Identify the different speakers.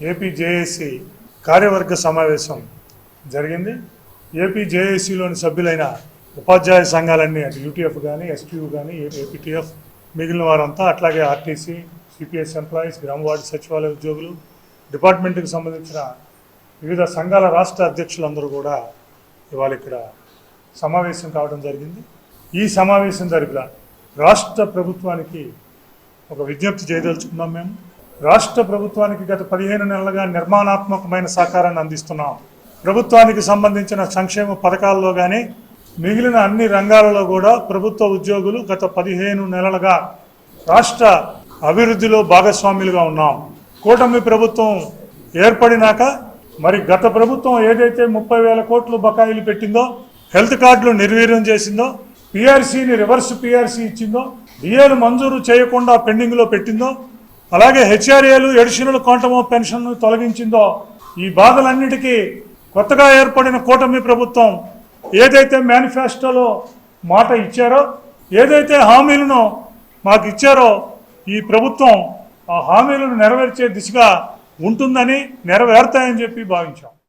Speaker 1: AP JAC కార్యవర్గ సమావేశం జరిగింది. ఏపీ జేఏసీలోని సభ్యులైన ఉపాధ్యాయ సంఘాలన్నీ అంటే యూటీఎఫ్ కానీ ఎస్టీయూ కానీ ఏపీటీఎఫ్ మిగిలిన వారంతా అట్లాగే ఆర్టీసీ సిపిఎస్ ఎంప్లాయీస్ గ్రామ వార్డు సచివాలయ ఉద్యోగులు డిపార్ట్మెంట్కి సంబంధించిన వివిధ సంఘాల రాష్ట్ర అధ్యక్షులందరూ కూడా ఇవాళ ఇక్కడ సమావేశం కావడం జరిగింది. ఈ సమావేశం జరిగిన రాష్ట్ర ప్రభుత్వానికి ఒక విజ్ఞప్తి చేయదలుచుకున్నాం మేము. రాష్ట్ర ప్రభుత్వానికి గత పదిహేను నెలలుగా నిర్మాణాత్మకమైన సహకారాన్ని అందిస్తున్నాం. ప్రభుత్వానికి సంబంధించిన సంక్షేమ పథకాల్లో కానీ మిగిలిన అన్ని రంగాలలో కూడా ప్రభుత్వ ఉద్యోగులు గత పదిహేను నెలలుగా రాష్ట్ర అభివృద్ధిలో భాగస్వాములుగా ఉన్నాం. కూటమి ప్రభుత్వం ఏర్పడినాక మరి గత ప్రభుత్వం ఏదైతే ముప్పై వేల కోట్లు బకాయిలు పెట్టిందో హెల్త్ కార్డులు నిర్వీర్యం చేసిందో పిఆర్సీని రివర్స్ పిఆర్సీ ఇచ్చిందో డిఏలు మంజూరు చేయకుండా పెండింగ్లో పెట్టిందో అలాగే హెచ్ఆర్ఏలు ఎడిషనల్ క్వాంటమ్ ఆఫ్ పెన్షన్ను తొలగించిందో ఈ బాధలన్నిటికీ కొత్తగా ఏర్పడిన కూటమి ప్రభుత్వం ఏదైతే మేనిఫెస్టోలో మాట ఇచ్చారో ఏదైతే హామీలను మాకు ఇచ్చారో ఈ ప్రభుత్వం ఆ హామీలను నెరవేర్చే దిశగా ఉంటుందని నెరవేరుతాయని చెప్పి భావించాం.